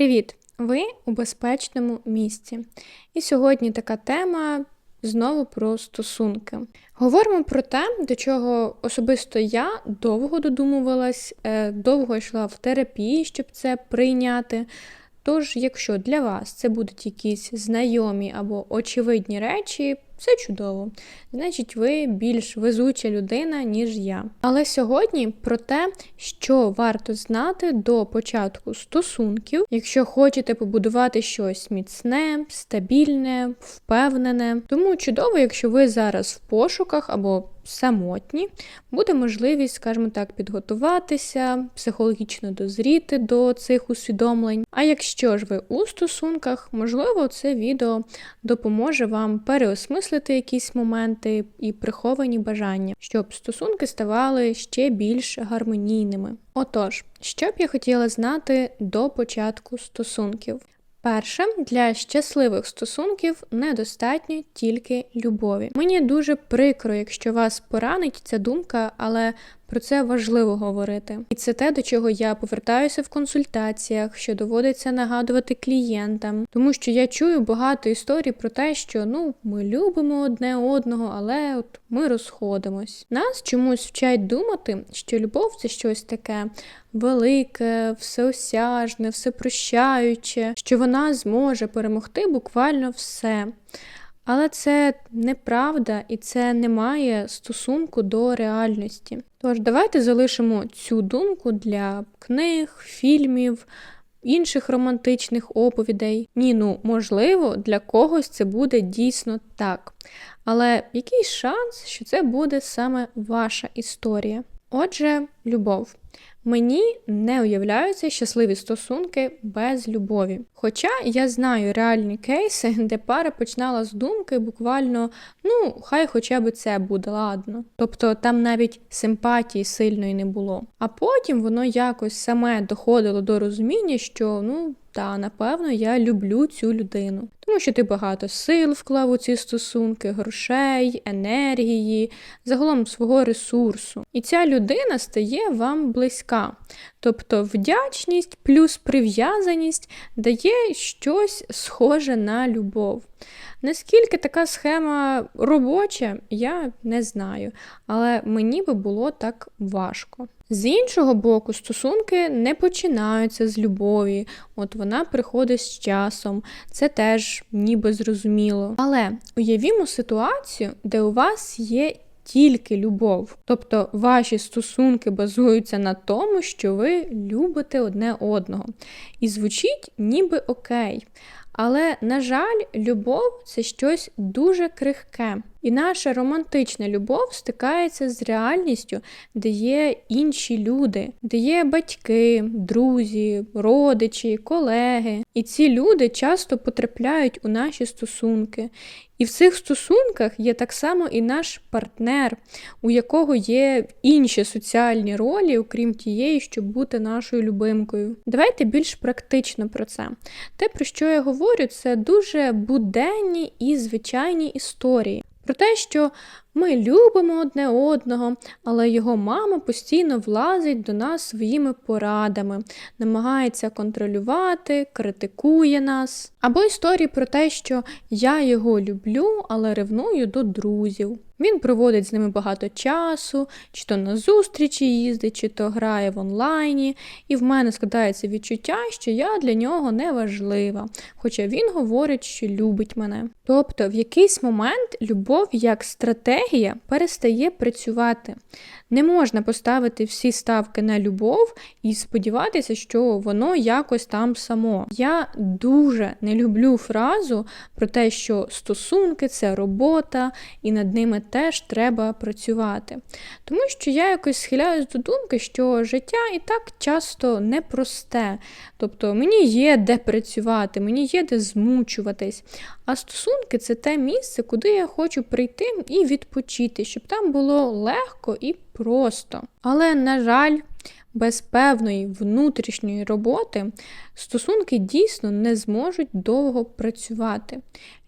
Привіт! Ви у безпечному місці. І сьогодні така тема знову про стосунки. Говоримо про те, до чого особисто я довго додумувалась, е, довго йшла в терапії, щоб це прийняти. Тож, якщо для вас це будуть якісь знайомі або очевидні речі, це чудово. Значить, ви більш везуча людина, ніж я. Але сьогодні про те, що варто знати до початку стосунків, якщо хочете побудувати щось міцне, стабільне, впевнене. Тому чудово, якщо ви зараз в пошуках або самотні, буде можливість, скажімо так, підготуватися, психологічно дозріти до цих усвідомлень. А якщо ж ви у стосунках, можливо, це відео допоможе вам переосмислити якісь моменти і приховані бажання, щоб стосунки ставали ще більш гармонійними. Отож, що б я хотіла знати до початку стосунків? Перше, для щасливих стосунків недостатньо тільки любові. Мені дуже прикро, якщо вас поранить ця думка, але про це важливо говорити. І це те, до чого я повертаюся в консультаціях, що доводиться нагадувати клієнтам, тому що я чую багато історій про те, що ну ми любимо одне одного, але от ми розходимось. Нас чомусь вчать думати, що любов це щось таке велике, всеосяжне, всепрощаюче, що вона зможе перемогти буквально все. Але це неправда і це не має стосунку до реальності. Тож давайте залишимо цю думку для книг, фільмів, інших романтичних оповідей. Ні, ну можливо, для когось це буде дійсно так. Але який шанс, що це буде саме ваша історія? Отже, любов. Мені не уявляються щасливі стосунки без любові. Хоча я знаю реальні кейси, де пара починала з думки буквально, ну, хай хоча б це буде ладно. Тобто там навіть симпатії сильної не було. А потім воно якось саме доходило до розуміння, що ну та напевно я люблю цю людину, тому що ти багато сил вклав у ці стосунки, грошей, енергії, загалом свого ресурсу. І ця людина стає вам близька. Тобто вдячність плюс прив'язаність дає щось схоже на любов. Наскільки така схема робоча, я не знаю, але мені би було так важко. З іншого боку, стосунки не починаються з любові, от вона приходить з часом, це теж ніби зрозуміло. Але уявімо ситуацію, де у вас є тільки любов. Тобто ваші стосунки базуються на тому, що ви любите одне одного. І звучить ніби окей. Але, на жаль, любов це щось дуже крихке. І наша романтична любов стикається з реальністю, де є інші люди, де є батьки, друзі, родичі, колеги. І ці люди часто потрапляють у наші стосунки. І в цих стосунках є так само і наш партнер, у якого є інші соціальні ролі, окрім тієї, щоб бути нашою любимкою. Давайте більш практично про це. Те, про що я говорю, це дуже буденні і звичайні історії. Про те, що ми любимо одне одного, але його мама постійно влазить до нас своїми порадами, намагається контролювати, критикує нас. Або історії про те, що я його люблю, але ревную до друзів. Він проводить з ними багато часу, чи то на зустрічі їздить, чи то грає в онлайні, і в мене складається відчуття, що я для нього не важлива, хоча він говорить, що любить мене. Тобто, в якийсь момент любов як стратегія перестає працювати. Не можна поставити всі ставки на любов і сподіватися, що воно якось там само. Я дуже не люблю фразу про те, що стосунки це робота, і над ними теж треба працювати. Тому що я якось схиляюсь до думки, що життя і так часто непросте. Тобто мені є де працювати, мені є де змучуватись. А стосунки це те місце, куди я хочу прийти і відпочити, щоб там було легко і просто. Але, на жаль, без певної внутрішньої роботи стосунки дійсно не зможуть довго працювати.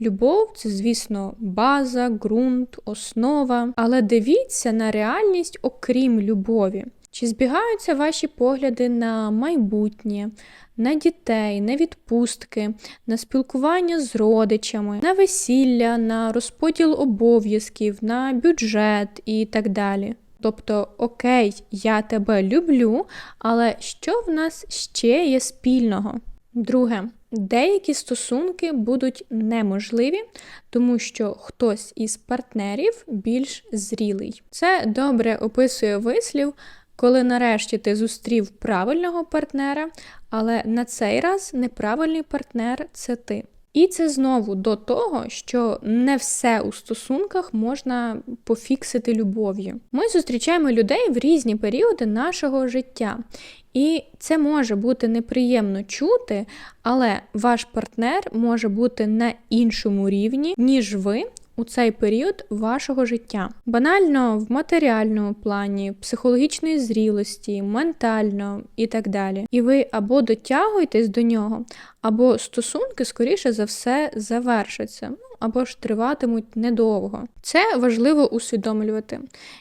Любов це, звісно, база, ґрунт, основа. Але дивіться на реальність, окрім любові. Чи збігаються ваші погляди на майбутнє, на дітей, на відпустки, на спілкування з родичами, на весілля, на розподіл обов'язків, на бюджет і так далі? Тобто, окей, я тебе люблю, але що в нас ще є спільного? Друге, деякі стосунки будуть неможливі, тому що хтось із партнерів більш зрілий. Це добре описує вислів, коли нарешті ти зустрів правильного партнера, але на цей раз неправильний партнер це ти. І це знову до того, що не все у стосунках можна пофіксити любов'ю. Ми зустрічаємо людей в різні періоди нашого життя, і це може бути неприємно чути, але ваш партнер може бути на іншому рівні, ніж ви. У цей період вашого життя банально в матеріальному плані, психологічної зрілості, ментально і так далі. І ви або дотягуєтесь до нього, або стосунки, скоріше за все, завершаться, ну або ж триватимуть недовго. Це важливо усвідомлювати.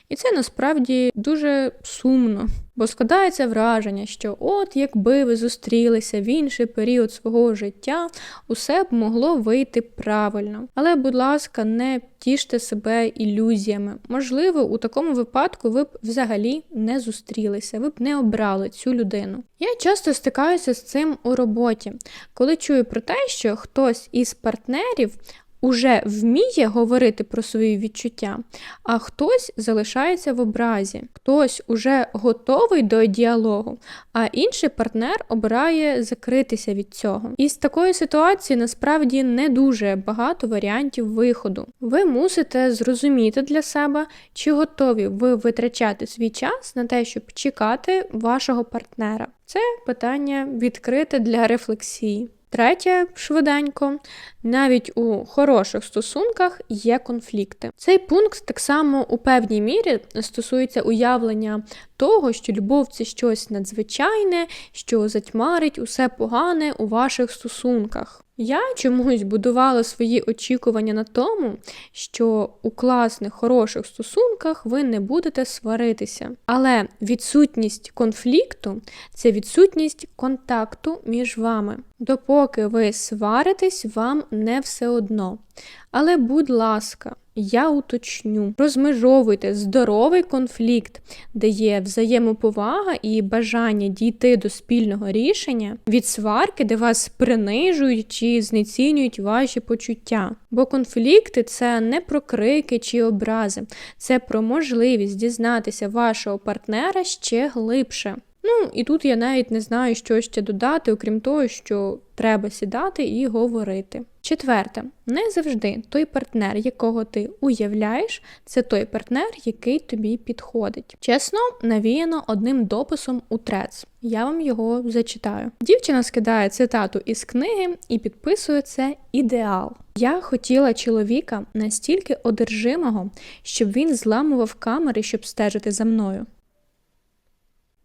І це насправді дуже сумно, бо складається враження, що от якби ви зустрілися в інший період свого життя, усе б могло вийти правильно. Але, будь ласка, не тіште себе ілюзіями. Можливо, у такому випадку ви б взагалі не зустрілися, ви б не обрали цю людину. Я часто стикаюся з цим у роботі, коли чую про те, що хтось із партнерів уже вміє говорити про свої відчуття, а хтось залишається в образі, хтось уже готовий до діалогу, а інший партнер обирає закритися від цього. І з такої ситуації насправді не дуже багато варіантів виходу. Ви мусите зрозуміти для себе, чи готові ви витрачати свій час на те, щоб чекати вашого партнера. Це питання відкрите для рефлексії. Третє, швиденько, навіть у хороших стосунках є конфлікти. Цей пункт так само у певній мірі стосується уявлення того, що любов це щось надзвичайне, що затьмарить усе погане у ваших стосунках. Я чомусь будувала свої очікування на тому, що у класних, хороших стосунках ви не будете сваритися. Але відсутність конфлікту це відсутність контакту між вами. Допоки ви сваритесь, вам не все одно. Але, будь ласка, я уточню, розмежовуйте здоровий конфлікт, де є взаємоповага і бажання дійти до спільного рішення від сварки, де вас принижують чи знецінюють ваші почуття. Бо конфлікти це не про крики чи образи, це про можливість дізнатися вашого партнера ще глибше. Ну, і тут я навіть не знаю, що ще додати, окрім того, що треба сідати і говорити. Четверте, не завжди той партнер, якого ти уявляєш, це той партнер, який тобі підходить. Чесно, навіяно одним дописом у трец. Я вам його зачитаю. Дівчина скидає цитату із книги і підписує це ідеал. Я хотіла чоловіка настільки одержимого, щоб він зламував камери, щоб стежити за мною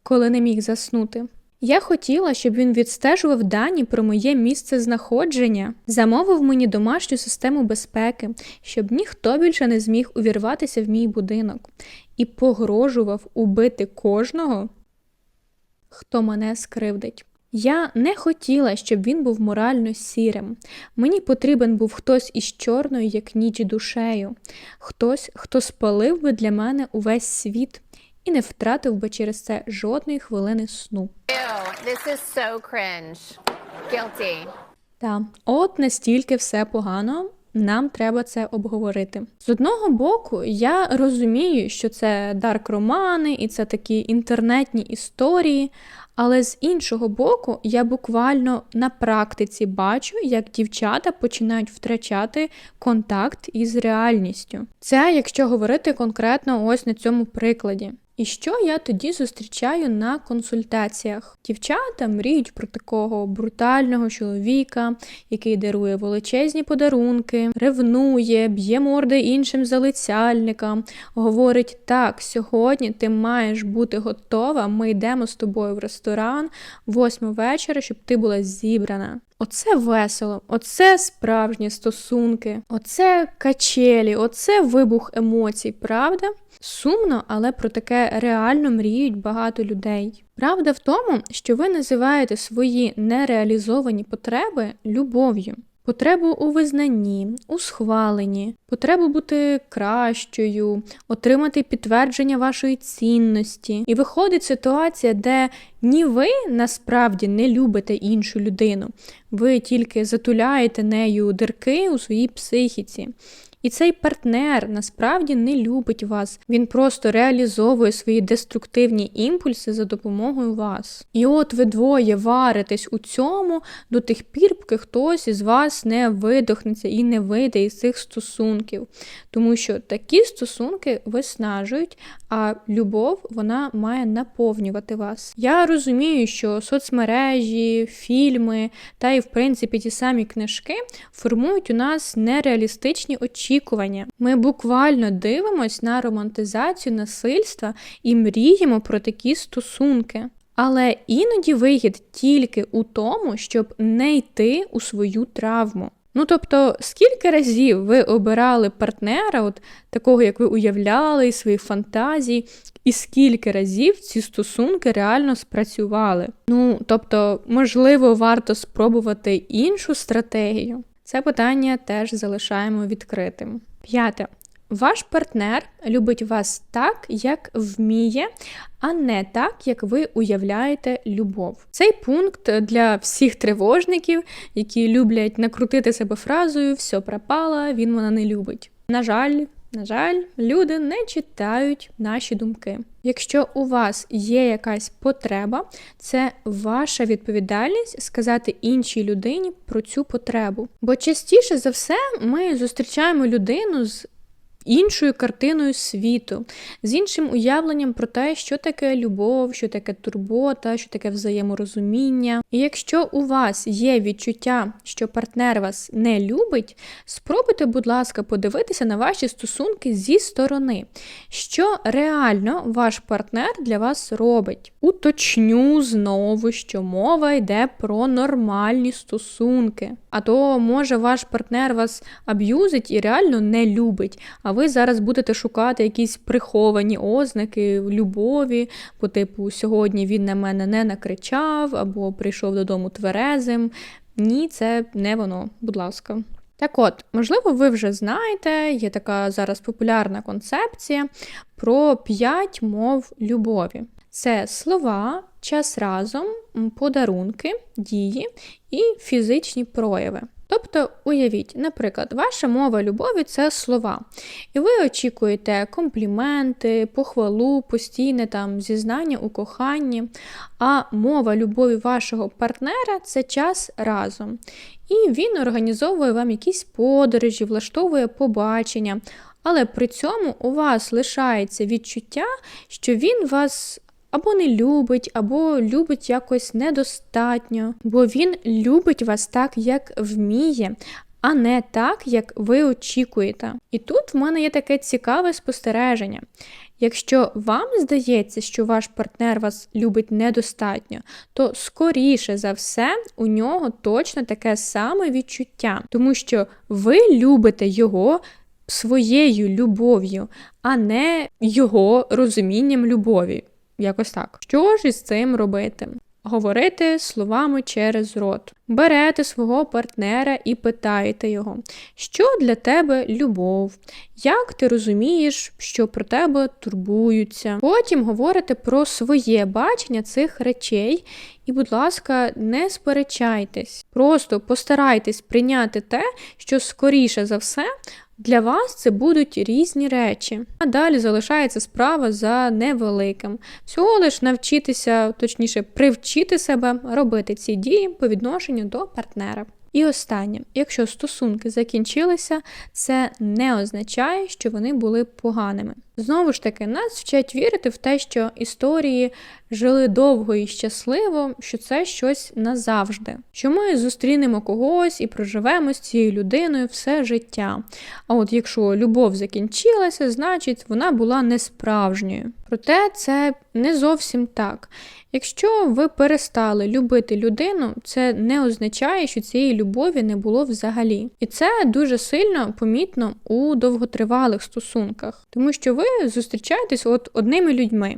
коли не міг заснути. Я хотіла, щоб він відстежував дані про моє місце знаходження, замовив мені домашню систему безпеки, щоб ніхто більше не зміг увірватися в мій будинок, і погрожував убити кожного, хто мене скривдить. Я не хотіла, щоб він був морально сірим. Мені потрібен був хтось із чорною, як ніч душею, хтось, хто спалив би для мене увесь світ і не втратив би через це жодної хвилини сну. This is so cringe. Guilty. Та от настільки все погано. Нам треба це обговорити. З одного боку, я розумію, що це дарк романи і це такі інтернетні історії, але з іншого боку, я буквально на практиці бачу, як дівчата починають втрачати контакт із реальністю. Це якщо говорити конкретно ось на цьому прикладі. І що я тоді зустрічаю на консультаціях? Дівчата мріють про такого брутального чоловіка, який дарує величезні подарунки, ревнує, б'є морди іншим залицяльникам, говорить: так, сьогодні ти маєш бути готова, ми йдемо з тобою в ресторан восьму вечора, щоб ти була зібрана. Оце весело, оце справжні стосунки, оце качелі, оце вибух емоцій, правда? Сумно, але про таке реально мріють багато людей. Правда в тому, що ви називаєте свої нереалізовані потреби любов'ю. Потребу у визнанні, у схваленні, потребу бути кращою, отримати підтвердження вашої цінності. І виходить ситуація, де ні ви насправді не любите іншу людину, ви тільки затуляєте нею дирки у своїй психіці. І цей партнер насправді не любить вас. Він просто реалізовує свої деструктивні імпульси за допомогою вас. І от ви двоє варитесь у цьому до тих пір, поки хтось із вас не видохнеться і не вийде із цих стосунків. Тому що такі стосунки виснажують, а любов вона має наповнювати вас. Я розумію, що соцмережі, фільми та й в принципі ті самі книжки формують у нас нереалістичні очікування. Ми буквально дивимось на романтизацію насильства і мріємо про такі стосунки. Але іноді вигід тільки у тому, щоб не йти у свою травму. Ну тобто, скільки разів ви обирали партнера, от такого, як ви уявляли, із своїх фантазій, і скільки разів ці стосунки реально спрацювали? Ну тобто, можливо, варто спробувати іншу стратегію. Це питання теж залишаємо відкритим. П'яте. Ваш партнер любить вас так, як вміє, а не так, як ви уявляєте любов. Цей пункт для всіх тривожників, які люблять накрутити себе фразою все пропало, він вона не любить. На жаль, на жаль, люди не читають наші думки. Якщо у вас є якась потреба, це ваша відповідальність сказати іншій людині про цю потребу. Бо частіше за все ми зустрічаємо людину з іншою картиною світу, з іншим уявленням про те, що таке любов, що таке турбота, що таке взаєморозуміння. І якщо у вас є відчуття, що партнер вас не любить, спробуйте, будь ласка, подивитися на ваші стосунки зі сторони, що реально ваш партнер для вас робить. Уточню знову, що мова йде про нормальні стосунки. А то може ваш партнер вас аб'юзить і реально не любить. А ви зараз будете шукати якісь приховані ознаки любові, по типу сьогодні він на мене не накричав або прийшов додому тверезим. Ні, це не воно, будь ласка. Так от, можливо, ви вже знаєте, є така зараз популярна концепція про п'ять мов любові. Це слова, час разом, подарунки, дії і фізичні прояви. Тобто, уявіть, наприклад, ваша мова любові це слова, і ви очікуєте компліменти, похвалу, постійне там зізнання у коханні, а мова любові вашого партнера це час разом. І він організовує вам якісь подорожі, влаштовує побачення. Але при цьому у вас лишається відчуття, що він вас або не любить, або любить якось недостатньо, бо він любить вас так, як вміє. А не так, як ви очікуєте. І тут в мене є таке цікаве спостереження. Якщо вам здається, що ваш партнер вас любить недостатньо, то скоріше за все у нього точно таке саме відчуття, тому що ви любите його своєю любов'ю, а не його розумінням любові. Якось так. Що ж із цим робити? Говорити словами через рот. Берете свого партнера і питаєте його, що для тебе любов, як ти розумієш, що про тебе турбуються. Потім говорите про своє бачення цих речей, і, будь ласка, не сперечайтесь. Просто постарайтесь прийняти те, що скоріше за все для вас це будуть різні речі. А далі залишається справа за невеликим. Всього лиш навчитися, точніше, привчити себе робити ці дії по відношенню до партнера. І останнє, якщо стосунки закінчилися, це не означає, що вони були поганими. Знову ж таки, нас вчать вірити в те, що історії жили довго і щасливо, що це щось назавжди. Що ми зустрінемо когось і проживемо з цією людиною все життя. А от якщо любов закінчилася, значить вона була несправжньою. Проте це не зовсім так. Якщо ви перестали любити людину, це не означає, що цієї любові не було взагалі. І це дуже сильно помітно у довготривалих стосунках, тому що ви зустрічаєтесь от одними людьми,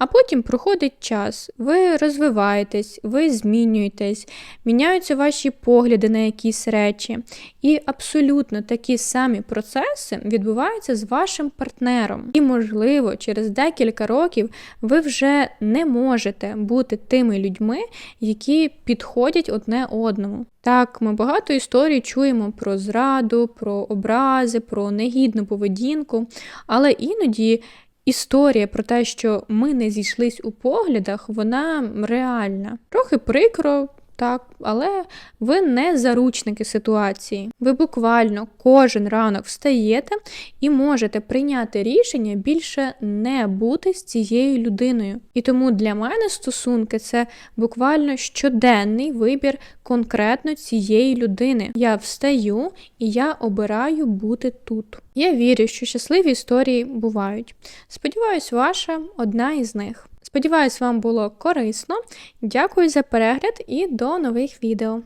а потім проходить час, ви розвиваєтесь, ви змінюєтесь, міняються ваші погляди на якісь речі, і абсолютно такі самі процеси відбуваються з вашим партнером. І, можливо, через декілька років ви вже не можете бути тими людьми, які підходять одне одному. Так, ми багато історій чуємо про зраду, про образи, про негідну поведінку, але іноді історія про те, що ми не зійшлись у поглядах, вона реальна. Трохи прикро. Так, але ви не заручники ситуації. Ви буквально кожен ранок встаєте і можете прийняти рішення більше не бути з цією людиною. І тому для мене стосунки це буквально щоденний вибір конкретно цієї людини. Я встаю і я обираю бути тут. Я вірю, що щасливі історії бувають. Сподіваюсь, ваша одна із них. Сподіваюсь, вам було корисно. Дякую за перегляд і до нових відео.